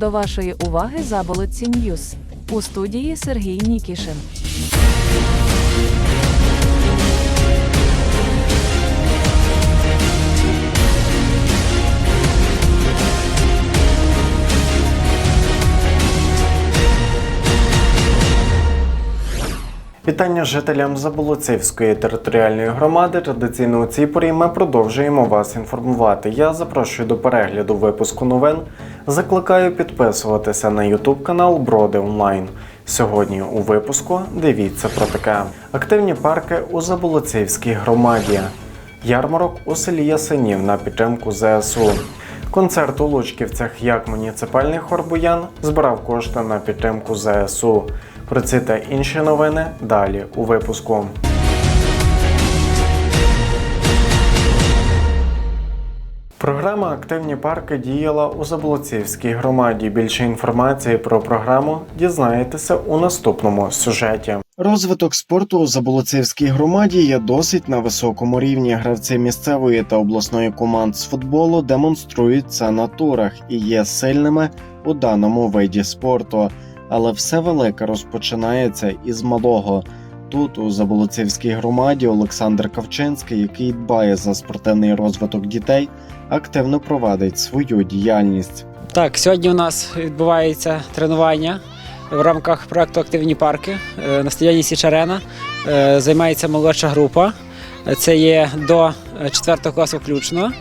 До вашої уваги заболотці Ньюс. У студії Сергій Нікішин. Вітання жителям Заболоцівської територіальної громади. Традиційно у цій порі ми продовжуємо вас інформувати. Я запрошую до перегляду випуску новин. Закликаю підписуватися на YouTube канал Броди Онлайн. Сьогодні у випуску дивіться про таке: активні парки у Заболоцівській громаді, ярмарок у селі Ясенів на підтримку ЗСУ. Концерт у Лучківцях як муніципальний хор Буян збирав кошти на підтримку ЗСУ. Про ці та інші новини далі у випуску. Програма Активні парки діяла у Заблоцівській громаді. Більше інформації про програму дізнаєтеся у наступному сюжеті. Розвиток спорту у Заболоцівській громаді є досить на високому рівні. Гравці місцевої та обласної команд з футболу демонструють це на турах і є сильними у даному виді спорту. Але все велике розпочинається із малого. Тут, у Заболоцівській громаді, Олександр Кавчинський, який дбає за спортивний розвиток дітей, активно провадить свою діяльність. Так, сьогодні у нас відбувається тренування в рамках проекту Активні парки Е, на стадіоні Січарена. Е, Займається молодша група. Це є до 4 класу включно.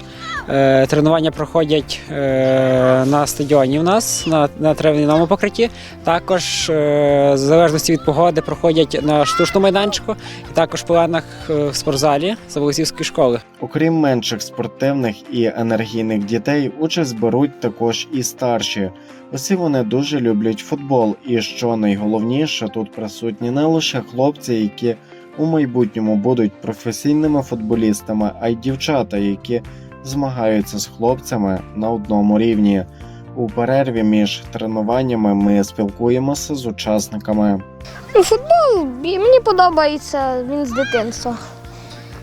Е, Тренування проходять е, на стадіоні у нас на, на трав'яному покритті. Також, е, в залежності від погоди, проходять на штучному майданчику і також в планах в спортзалі Заволосівської школи. Окрім менших спортивних і енергійних дітей, участь беруть також і старші. Усі вони дуже люблять футбол, і що найголовніше, тут присутні не лише хлопці, які у майбутньому будуть професійними футболістами, а й дівчата, які змагаються з хлопцями на одному рівні. У перерві між тренуваннями ми спілкуємося з учасниками. Ну, футбол мені подобається він з дитинства.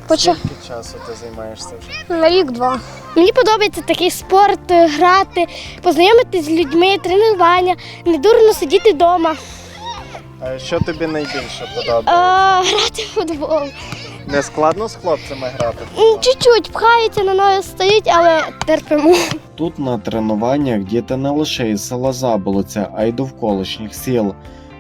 Поча... Скільки часу ти займаєшся вже? На рік-два. Мені подобається такий спорт, е, грати, познайомитися з людьми, тренування, не дурно сидіти вдома, А що тобі найбільше подобається? а, грати в футбол. Не складно з хлопцями грати? Чуть-чуть пхаються на ноги стоїть, але терпимо. Тут на тренуваннях діти не лише із села Заболоця, а й довколишніх сіл.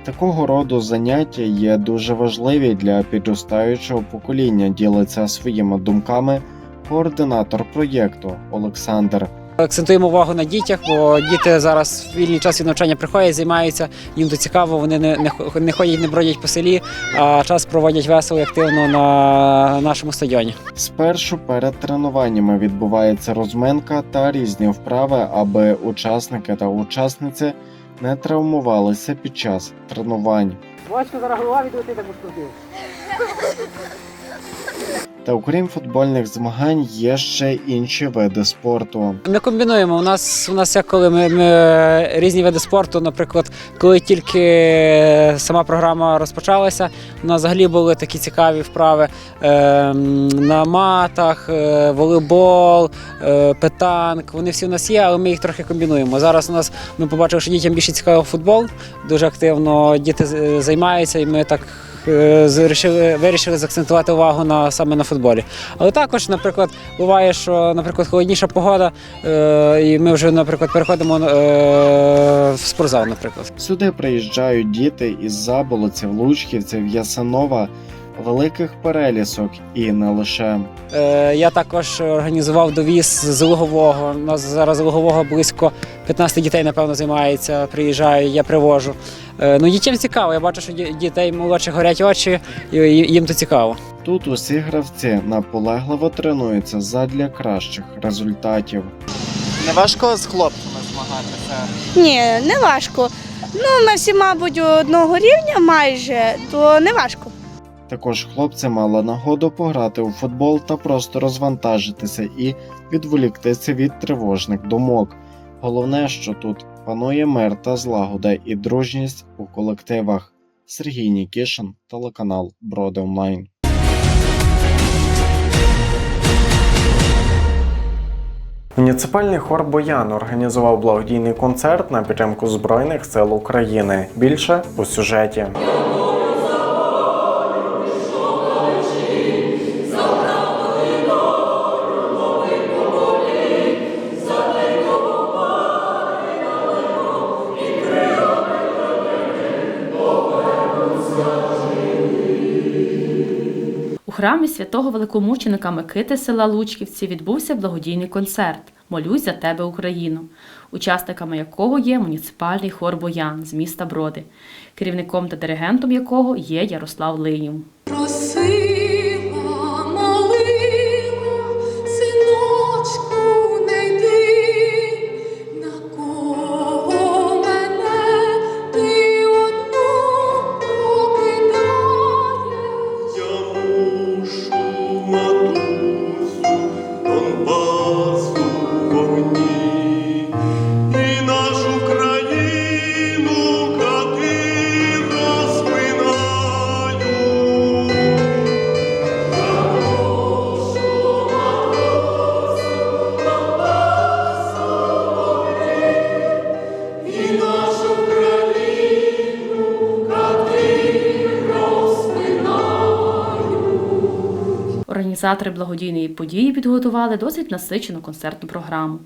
Такого роду заняття є дуже важливі для підростаючого покоління. Ділиться своїми думками координатор проєкту Олександр. Акцентуємо увагу на дітях, бо діти зараз в вільний час від навчання приходять, займаються, їм то цікаво, вони не, не, хо- не ходять, не бродять по селі, а час проводять весело і активно на нашому стадіоні. Спершу перед тренуваннями відбувається розминка та різні вправи, аби учасники та учасниці не травмувалися під час тренувань. Бачку зараз голова відлетить, так Та окрім футбольних змагань є ще інші види спорту. Ми комбінуємо. У нас у нас як коли ми, ми різні види спорту. Наприклад, коли тільки сама програма розпочалася, у нас взагалі були такі цікаві вправи е, на матах, е, волейбол, е, петанк. Вони всі у нас є, але ми їх трохи комбінуємо. Зараз у нас ми побачили, що дітям більше цікаво футбол. Дуже активно діти займаються, і ми так. Е, Вирішили, вирішили заакцентувати увагу на саме на футболі. Але також, наприклад, буває, що, наприклад, холодніша погода, е, і ми вже, наприклад, переходимо е, в спортзал, наприклад. Сюди приїжджають діти із Заболоців, Лучківців, Ясенова, великих перелісок і не лише. Е, я також організував довіз з Лугового. У нас зараз з Лугового близько 15 дітей, напевно, займається, приїжджають, я привожу. Е, ну, дітям цікаво, я бачу, що дітей молодших горять очі, і їм то цікаво. Тут усі гравці наполегливо тренуються задля кращих результатів. Не важко з хлопцями змагатися. Ні, не важко. Ну, ми всі, мабуть, одного рівня майже, то не важко. Також хлопці мали нагоду пограти у футбол та просто розвантажитися і відволіктися від тривожних думок. Головне, що тут панує мир та злагода і дружність у колективах. Сергій Нікішин, телеканал Броди Онлайн. Муніципальний хор Боян організував благодійний концерт на підтримку Збройних сил України. Більше у сюжеті. Храмі святого великомученика Микити села Лучківці відбувся благодійний концерт Молюсь за тебе, Україну, учасниками якого є муніципальний хор Боян з міста Броди, керівником та диригентом якого є Ярослав Линів. world. Організатори благодійної події підготували досить насичену концертну програму.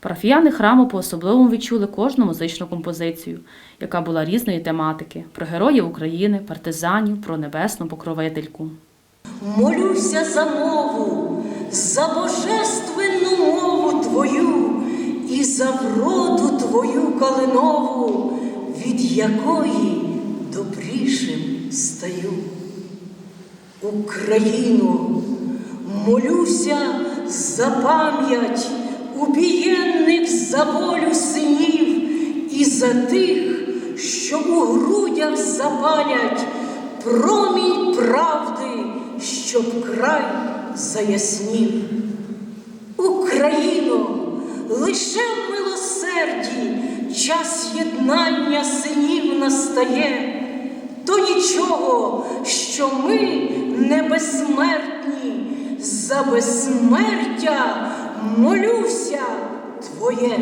Парафіяни храму по-особливому відчули кожну музичну композицію, яка була різної тематики: про героїв України, партизанів, про небесну покровительку. Молюся за мову, за божественну мову Твою і за вроду Твою калинову, від якої добрішим стаю. Україну, молюся за пам'ять убієнних за волю синів і за тих, що у грудях запалять промінь правди, щоб край заяснів. Україно, лише в милосерді час єднання синів настає, то нічого, що ми не безсмертні, за безсмертя молюся Твоє.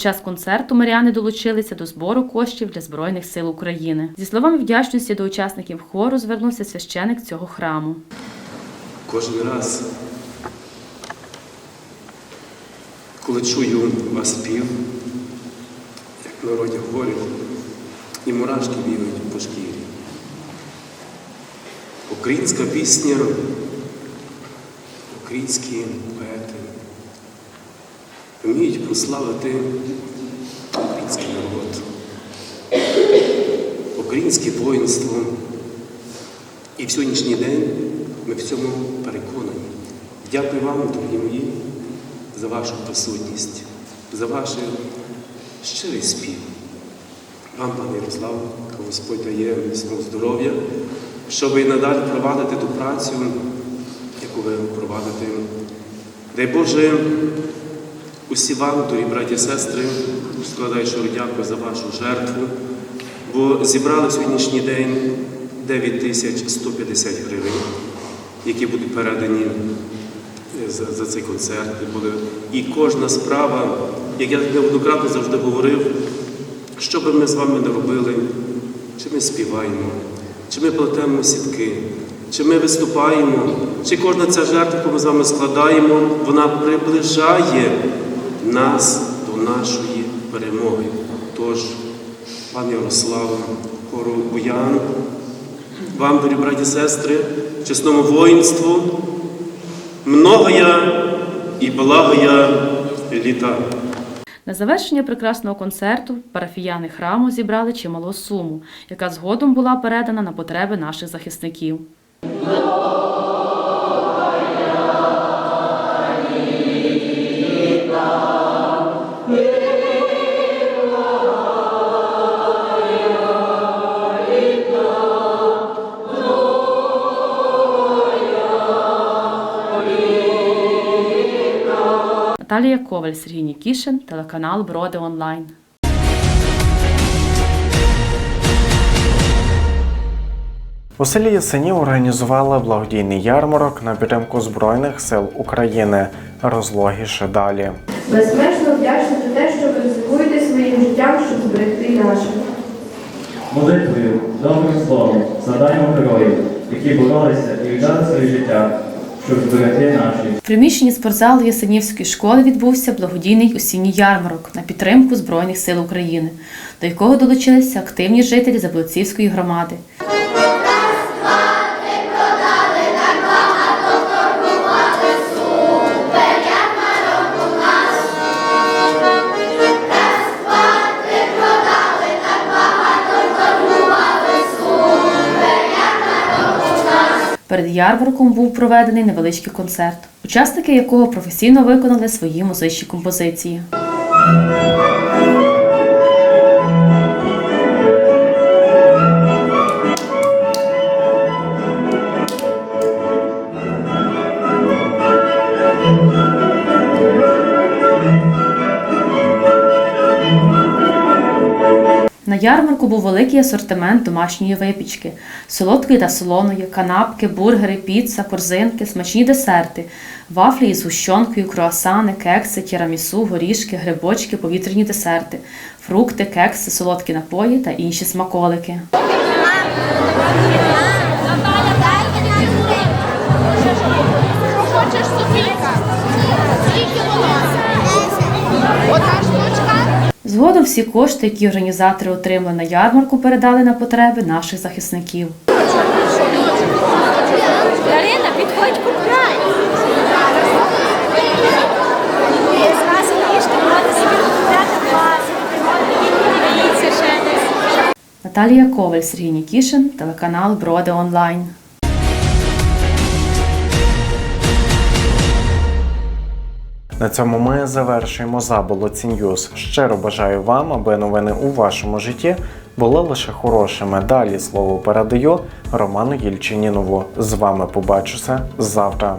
Час концерту миряни долучилися до збору коштів для Збройних сил України. Зі словами вдячності до учасників хору звернувся священик цього храму. Кожен раз, коли чую вас спів, як в народі говорять, і мурашки бігають по шкірі. Українська пісня, українські вміють прославити український народ, українське воїнство. І в сьогоднішній день ми в цьому переконані. Дякую вам, дорогі мої, за вашу присутність, за ваш щирий спів. Вам, пане Ярославе, Господь дає міцного здоров'я, щоб і надалі провадити ту працю, яку ви провадите. Дай Боже, усі вам, дорогі браті і сестри, складаю щиро дякую за вашу жертву, бо зібрали сьогоднішній день 9 тисяч 150 гривень, які будуть передані е, за, за цей концерт. І кожна справа, як я неоднократно завжди говорив, що би ми з вами не робили, чи ми співаємо, чи ми плетемо сітки, чи ми виступаємо, чи кожна ця жертва, яку ми з вами складаємо, вона приближає нас до нашої перемоги. Тож, пане Ярославе, хору Буян, вам, дорогі браті і сестри, чесному воїнству, многоя і благоя літа. На завершення прекрасного концерту парафіяни храму зібрали чималу суму, яка згодом була передана на потреби наших захисників. Наталія Коваль, Сергій Нікішин, телеканал Броди Онлайн. У селі Ясенів організували благодійний ярмарок на підтримку Збройних сил України. Розлогіше далі. Безмежно вдячна за те, що ви ризикуєте своїм життям, щоб зберегти наше. Молитвою, добрим словом згадаємо героїв, які боролися і віддали своє життя, щоб зберегти наші. В приміщенні спортзалу Ясенівської школи відбувся благодійний осінній ярмарок на підтримку Збройних сил України, до якого долучилися активні жителі Заблоцівської громади. Перед ярмарком був проведений невеличкий концерт, учасники якого професійно виконали свої музичні композиції. На ярмарку був великий асортимент домашньої випічки, солодкої та солоної, канапки, бургери, піца, корзинки, смачні десерти, вафлі із гущонкою, круасани, кекси, тірамісу, горішки, грибочки, повітряні десерти, фрукти, кекси, солодкі напої та інші смаколики. Згодом всі кошти, які організатори отримали на ярмарку, передали на потреби наших захисників. Дарина, підходь купляй. Наталія Коваль, Сергій Нікішин, телеканал Броди Онлайн. На цьому ми завершуємо заболоці Ньюз. Щиро бажаю вам, аби новини у вашому житті були лише хорошими. Далі слово передаю Роману Єльчинінову. З вами побачуся завтра.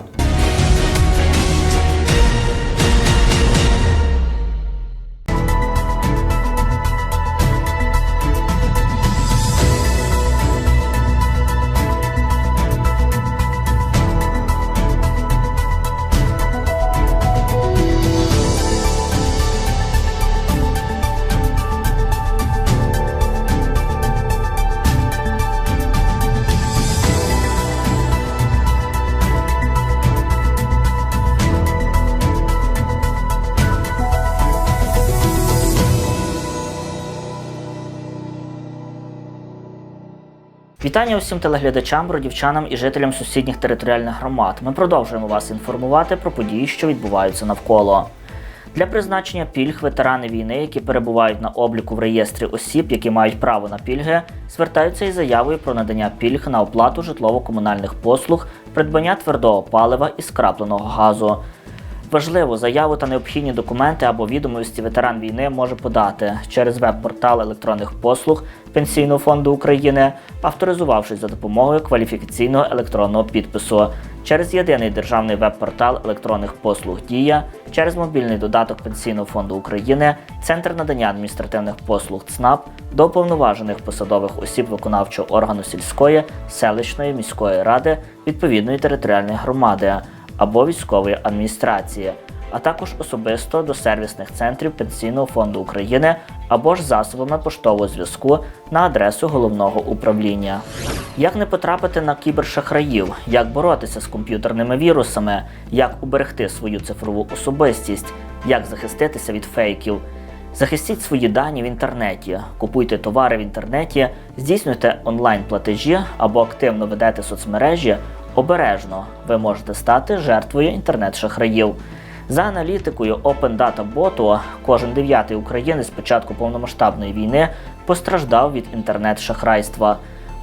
Вітання усім телеглядачам, бродівчанам і жителям сусідніх територіальних громад. Ми продовжуємо вас інформувати про події, що відбуваються навколо. Для призначення пільг ветерани війни, які перебувають на обліку в реєстрі осіб, які мають право на пільги, звертаються із заявою про надання пільг на оплату житлово-комунальних послуг, придбання твердого палива і скрапленого газу. Важливу заяву та необхідні документи або відомості ветеран війни може подати через веб-портал електронних послуг Пенсійного фонду України, авторизувавшись за допомогою кваліфікаційного електронного підпису, через єдиний державний веб-портал електронних послуг Дія, через мобільний додаток Пенсійного фонду України, Центр надання адміністративних послуг ЦНАП до уповноважених посадових осіб виконавчого органу сільської, селищної міської ради відповідної територіальної громади або військової адміністрації, а також особисто до сервісних центрів Пенсійного фонду України або ж засобами поштового зв'язку на адресу головного управління. Як не потрапити на кібершахраїв, як боротися з комп'ютерними вірусами, як уберегти свою цифрову особистість, як захиститися від фейків. Захистіть свої дані в інтернеті, купуйте товари в інтернеті, здійснюйте онлайн-платежі або активно ведете соцмережі. Обережно ви можете стати жертвою інтернет-шахраїв. За аналітикою Open Data Bot, кожен дев'ятий українець з початку повномасштабної війни постраждав від інтернет-шахрайства.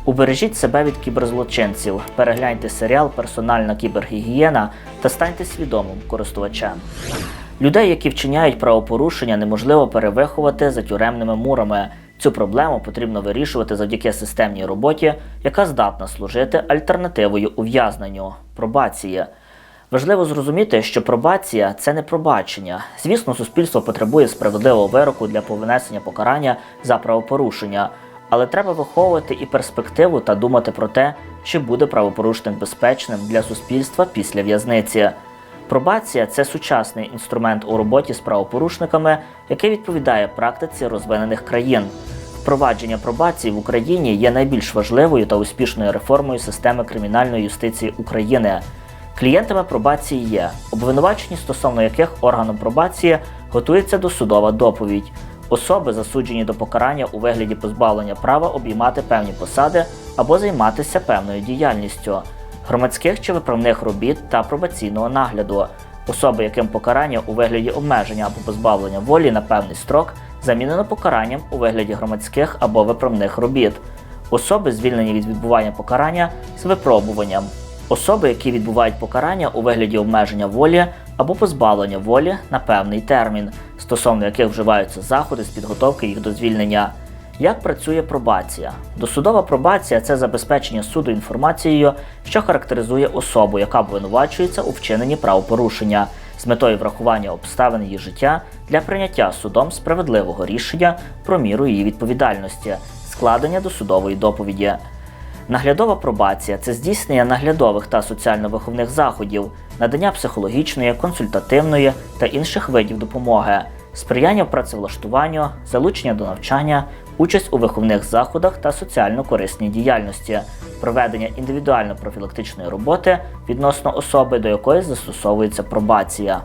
Убережіть себе від кіберзлочинців, перегляньте серіал Персональна кібергігієна та станьте свідомим користувачем. Людей, які вчиняють правопорушення, неможливо перевиховати за тюремними мурами. Цю проблему потрібно вирішувати завдяки системній роботі, яка здатна служити альтернативою ув'язненню пробації. Важливо зрозуміти, що пробація це не пробачення. Звісно, суспільство потребує справедливого вироку для повинесення покарання за правопорушення, але треба виховувати і перспективу та думати про те, чи буде правопорушник безпечним для суспільства після в'язниці. Пробація це сучасний інструмент у роботі з правопорушниками, який відповідає практиці розвинених країн. Впровадження пробації в Україні є найбільш важливою та успішною реформою системи кримінальної юстиції України. Клієнтами пробації є обвинувачені, стосовно яких органом пробації готується досудова доповідь, особи, засуджені до покарання у вигляді позбавлення права обіймати певні посади або займатися певною діяльністю, громадських чи виправних робіт та пробаційного нагляду, особи, яким покарання у вигляді обмеження або позбавлення волі на певний строк замінено покаранням у вигляді громадських або виправних робіт, особи, звільнені від відбування покарання з випробуванням, особи, які відбувають покарання у вигляді обмеження волі або позбавлення волі на певний термін, стосовно яких вживаються заходи з підготовки їх до звільнення. Як працює пробація? Досудова пробація це забезпечення суду інформацією, що характеризує особу, яка обвинувачується у вчиненні правопорушення, з метою врахування обставин її життя для прийняття судом справедливого рішення про міру її відповідальності, складення досудової доповіді. Наглядова пробація це здійснення наглядових та соціально-виховних заходів, надання психологічної, консультативної та інших видів допомоги, сприяння в працевлаштуванню, залучення до навчання, участь у виховних заходах та соціально-корисній діяльності, проведення індивідуально-профілактичної роботи відносно особи, до якої застосовується пробація.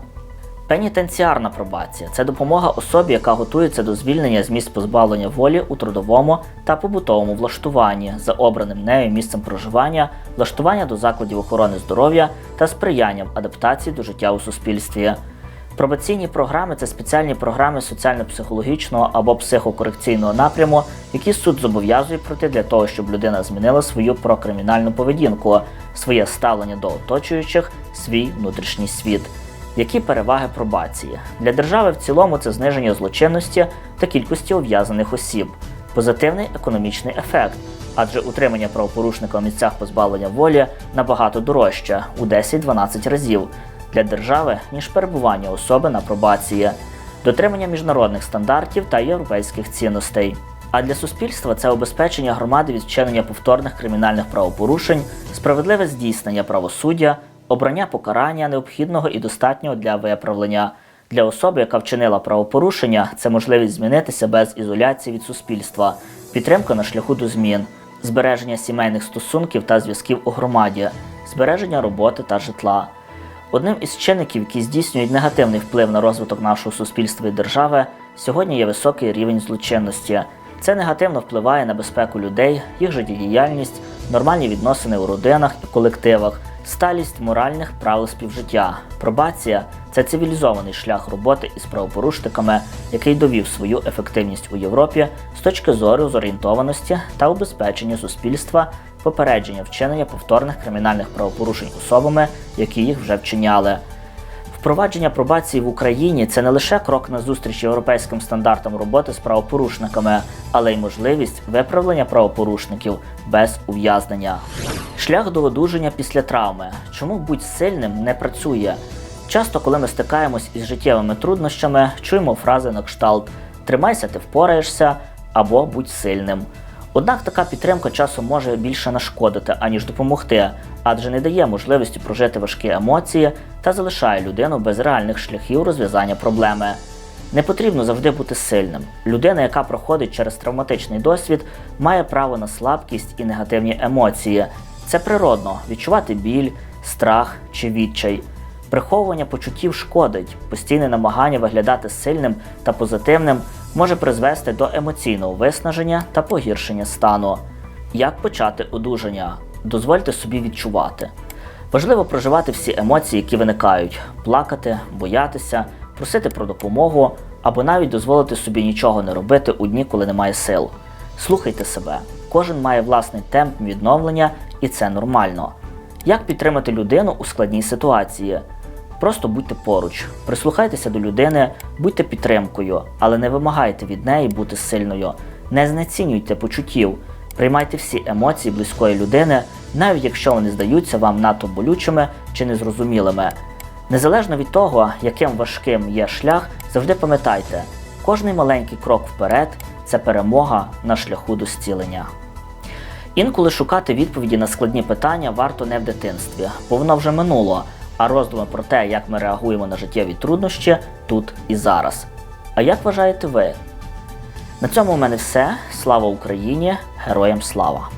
Пенітенціарна пробація це допомога особі, яка готується до звільнення з місць позбавлення волі у трудовому та побутовому влаштуванні за обраним нею місцем проживання, влаштування до закладів охорони здоров'я та сприянням адаптації до життя у суспільстві. Пробаційні програми це спеціальні програми соціально-психологічного або психокорекційного напряму, які суд зобов'язує пройти для того, щоб людина змінила свою прокримінальну поведінку, своє ставлення до оточуючих, свій внутрішній світ. Які переваги пробації? Для держави в цілому це зниження злочинності та кількості ув'язаних осіб, позитивний економічний ефект, адже утримання правопорушника у місцях позбавлення волі набагато дорожче у 10-12 разів для держави, ніж перебування особи на пробації, дотримання міжнародних стандартів та європейських цінностей. А для суспільства це обезпечення громади від вчинення повторних кримінальних правопорушень, справедливе здійснення правосуддя, обрання покарання необхідного і достатнього для виправлення. Для особи, яка вчинила правопорушення, це можливість змінитися без ізоляції від суспільства, підтримка на шляху до змін, збереження сімейних стосунків та зв'язків у громаді, збереження роботи та житла. Одним із чинників, які здійснюють негативний вплив на розвиток нашого суспільства і держави, сьогодні є високий рівень злочинності. Це негативно впливає на безпеку людей, їх життєдіяльність, нормальні відносини у родинах і колективах, сталість моральних правил співжиття. Пробація це цивілізований шлях роботи із правопорушниками, який довів свою ефективність у Європі з точки зору зорієнтованості та убезпечення суспільства, попередження вчинення повторних кримінальних правопорушень особами, які їх вже вчиняли. Впровадження пробації в Україні це не лише крок на зустріч європейським стандартам роботи з правопорушниками, але й можливість виправлення правопорушників без ув'язнення. Шлях до одужання після травми. Чому будь сильним не працює? Часто, коли ми стикаємось із життєвими труднощами, чуємо фрази на кшталт Тримайся, ти впораєшся або будь сильним. Однак така підтримка часом може більше нашкодити, аніж допомогти, адже не дає можливості прожити важкі емоції та залишає людину без реальних шляхів розв'язання проблеми. Не потрібно завжди бути сильним. Людина, яка проходить через травматичний досвід, має право на слабкість і негативні емоції. Це природно відчувати біль, страх чи відчай. Приховування почуттів шкодить, постійне намагання виглядати сильним та позитивним може призвести до емоційного виснаження та погіршення стану. Як почати одужання? Дозвольте собі відчувати. Важливо проживати всі емоції, які виникають: плакати, боятися, просити про допомогу або навіть дозволити собі нічого не робити у дні, коли немає сил. Слухайте себе. Кожен має власний темп відновлення, і це нормально. Як підтримати людину у складній ситуації? Просто будьте поруч, прислухайтеся до людини, будьте підтримкою, але не вимагайте від неї бути сильною. Не знецінюйте почуттів, приймайте всі емоції близької людини, навіть якщо вони здаються вам надто болючими чи незрозумілими. Незалежно від того, яким важким є шлях, завжди пам'ятайте, кожний маленький крок вперед це перемога на шляху до зцілення. Інколи шукати відповіді на складні питання варто не в дитинстві, бо воно вже минуло, а роздуми про те, як ми реагуємо на життєві труднощі тут і зараз. А як вважаєте ви? На цьому у мене все. Слава Україні! Героям слава!